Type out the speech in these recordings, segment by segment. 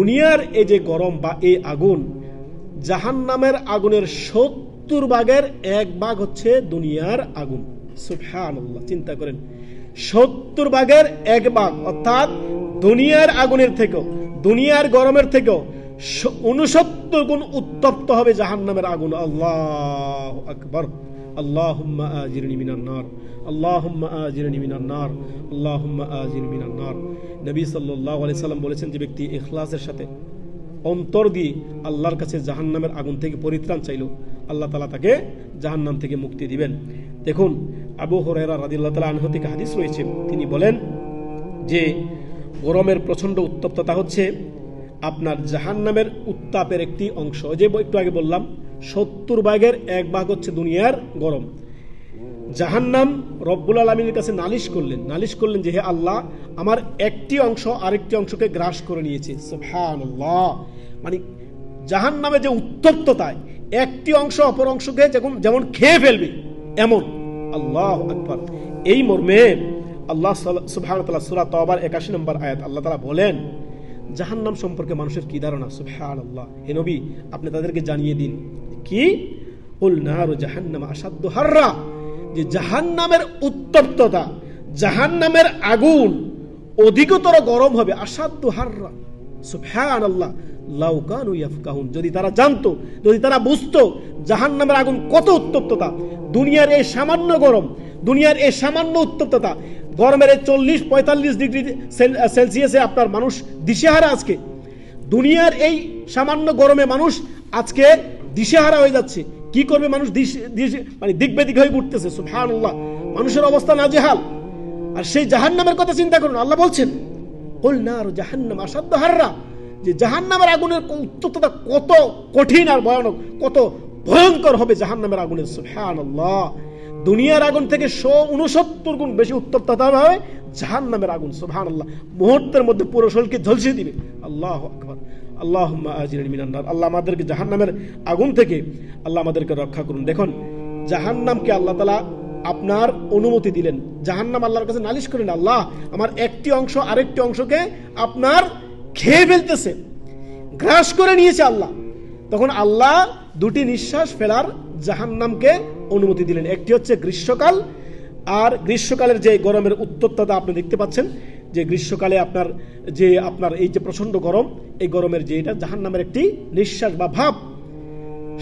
দুনিয়ার এই যে গরম বা এই আগুন জাহান নামের আগুনের সত্তর ভাগের এক ভাগ হচ্ছে দুনিয়ার আগুন। সুফহান চিন্তা করেন। সত্তর ভাগের এক ভাগ, অর্থাৎ দুনিয়ার আগুনের থেকেও, দুনিয়ার গরমের থেকেও উনসত্তর গুণ উত্তপ্ত হবে জাহান নামের আগুন। আল্লাহ আকবর। আল্লাহুম্মা আজিরনি মিনান নার। আল্লাহুম্মা আজিরনি মিনান নার। আল্লাহুম্মা আজিরনি মিনান নার। নবী সাল্লাল্লাহু বলেছেন যে ব্যক্তি ইখলাসের সাথে অন্তর দিয়ে আল্লাহর কাছে জাহান্নামের আগুন থেকে পরিত্রাণ চাইল, আল্লাহ তালা তাকে জাহান্নাম থেকে মুক্তি দিবেন। দেখুন, আবু হরেরা রাদিল্লাহ তালা আনহ থেকে হাদিস রয়েছে। তিনি বলেন যে গরমের প্রচণ্ড উত্তপ্ততা হচ্ছে আপনার জাহান্নামের উত্তাপের একটি অংশ। যে একটু আগে বললাম, সত্তর ভাগের এক ভাগ হচ্ছে দুনিয়ার গরম। জাহান্নাম রব্বুল আলমীর কাছে নালিশ করলেন। নালিশ করলেন যে, হে আল্লাহ, আমার একটি অংশ আরেকটি অংশকে গ্রাস করে নিয়েছে। মানে জাহান্নামে যে উত্তপ্ততায়, একটি অংশ অপর অংশকে যেমন যেমন খেয়ে ফেলবে, এমন। আল্লাহ আকবর। এই মর্মে আল্লাহ সুবহানাল্লাহ সূরা তওবার 81 নম্বর আয়াত আল্লাহ তালা বলেন জাহান্নাম সম্পর্কে মানুষের কি ধারণা? সুবহানাল্লাহ। হে নবী, আপনি তাদেরকে জানিয়ে দিন। কি? কুল নারু জাহান্নাম আসাদ্দু হাররা। যে জাহান্নামের উত্তপ্ততা, জাহান্নামের আগুন অধিকতর গরম হবে। আসাদ্দু হাররা। সুবহানাল্লাহ। লাউকানু ইয়াফকাহুন। যদি তারা জানতো, যদি তারা বুঝতো জাহান্নামের আগুন কত উত্তপ্ততা, দুনিয়ার এই সামান্য গরম, দুনিয়ার এই সামান্য উত্তপ্ততা গরমের চল্লিশ পঁয়তাল্লিশ ডিগ্রি সেলসিয়াসে আপনার মানুষ দিশেহারা আজকে। দুনিয়ার এই সামান্য গরমে মানুষ আজকে দিশেহারা হয়ে যাচ্ছে। কি করবে মানুষ মানে দিকবেদিক হয়ে উঠতেছে, সুবহানাল্লাহ। মানুষের অবস্থা নাজেহাল। আর সেই জাহান্নামের কথা চিন্তা করুন, আল্লাহ বলছেন, কল না আর জাহান্নাম আসাধ্য হাররা। যে জাহান্নামের আগুনের উত্তপ্ততা কত কঠিন আর ভয়ানক, কত ভয়ঙ্কর হবে জাহান্নামের আগুনের, সুবহানাল্লাহ। দুনিয়ার আগুন থেকে শো উনসত্তর গুণ বেশি উত্তপ্ততা হবে জাহান নামের আগুন সুবহান আল্লাহ মুহূর্তের মধ্যে পুরো শরীরকে ঝলসিয়ে দিবে। আল্লাহ আকবর। আল্লাহ মিনান্নার আল্লাহ আমাদেরকে জাহান নামের আগুন থেকে আল্লাহ আমাদেরকে রক্ষা করুন। দেখুন জাহান নামকে আল্লাহ তালা আপনার অনুমতি দিলেন। জাহান্নাম আল্লাহর কাছে নালিশ করেন আল্লাহ, আমার একটি অংশ আরেকটি অংশকে আপনার খেয়ে ফেলতেছে। গ্রাস করে নিয়েছে আল্লাহ। তখন আল্লাহ দুটি নিঃশ্বাস ফেলার জাহান্নামকে অনুমতি দিলেন। একটি হচ্ছে গ্রীষ্মকাল, আর গ্রীষ্মকালের যে গরমের উত্তপ্ততা আপনি দেখতে পাচ্ছেন, যে গ্রীষ্মকালে আপনার যে আপনার এই যে প্রচণ্ড গরম, এই গরমের যে এটা জাহান নামের একটি নিঃশ্বাস বা ভাব।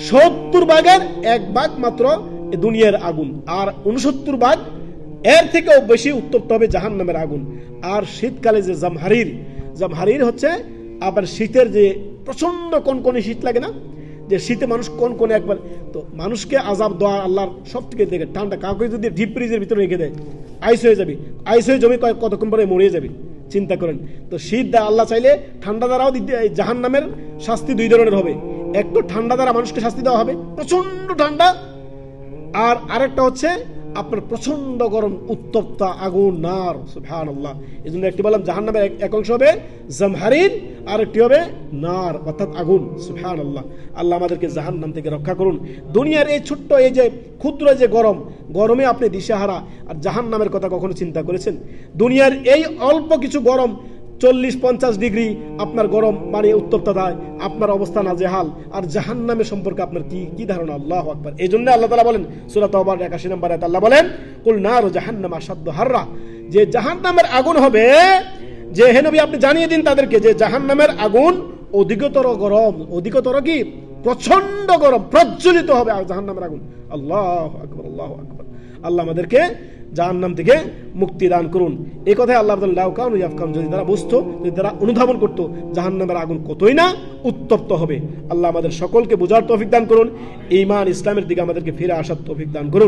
সত্তর ভাগের এক ভাগ মাত্র দুনিয়ার আগুন, আর উনসত্তর ভাগ এর থেকেও বেশি উত্তপ্ত হবে জাহান নামের আগুন। আর শীতকালে যে জামহারির জামহারির হচ্ছে, আবার শীতের যে প্রচণ্ড কনকনে শীত লাগে না যে শীতে মানুষ কোন কোন একবার, তো মানুষকে আজাব দেওয়া আল্লাহর সব থেকে দেখে ঠান্ডা কাউকে যদি ডিপ ফ্রিজের ভিতরে রেখে দেয় আইস হয়ে যাবে আইস হয়ে জমি কয়েক কতক্ষণ পরে মরে যাবে, চিন্তা করেন। তো শীত দ্বারা আল্লাহ চাইলে ঠান্ডা দ্বারাও জাহান নামের শাস্তি দুই ধরনের হবে। এক তো ঠান্ডা দ্বারা মানুষকে শাস্তি দেওয়া হবে প্রচণ্ড ঠান্ডা। আর আরেকটা হচ্ছে আপনার প্রচণ্ড গরম, উত্তপ্ত আগুন, নার সুফহান আল্লাহ এই জন্য একটি বললাম জাহান নামের এক অংশ হবে জামহারিন আর একটি হবে নার, অর্থাৎ আগুন। সুফহান আল্লাহ আল্লাহ আমাদেরকে জাহান নাম থেকে রক্ষা করুন। দুনিয়ার এই ছোট্ট এই যে ক্ষুদ্র যে গরম, গরমে আপনি দিশেহারা, আর জাহান নামের কথা কখনো চিন্তা করেছেন? দুনিয়ার এই অল্প কিছু গরম, চল্লিশ, পঞ্চাশ ডিগ্রি, আপনার গরম মানে উত্তপ্ততায় আপনার অবস্থা না জেহাল আর জাহান নামের সম্পর্কে আপনার কি কি ধারণা? আল্লাহ আকবর। এই জন্য আল্লাহ তালা বলেন সুরাত একাশি নম্বর আল্লাহ বলেন, কুল নার জাহান্নাম আসাদ্য হাররা। যে জাহান নামের আগুন হবে যে হেনবি আপনি জানিয়ে দিন তাদেরকে যে জাহান নামের আগুন অধিকতর গরম, অধিকতর কি? প্রচণ্ড গরম, প্রজ্বলিত হবে জাহান নামের আগুন। আল্লাহ আকবর আল্লাহ আকবর। আল্লাহ আমাদেরকে জাহান্নাম থেকে মুক্তি দান করুন। এই কথায় আল্লাহ লাউকান ইয়াফকান যদি তারা বুঝতো, যদি তারা অনুধাবন করতো, জাহান্নামের আগুন কতই না উত্তপ্ত হবে। আল্লাহ আমাদের সকলকে বোঝার তৌফিক দান করুন। ইমান ইসলামের দিকে আমাদেরকে ফিরে আসার তৌফিক দান করুন।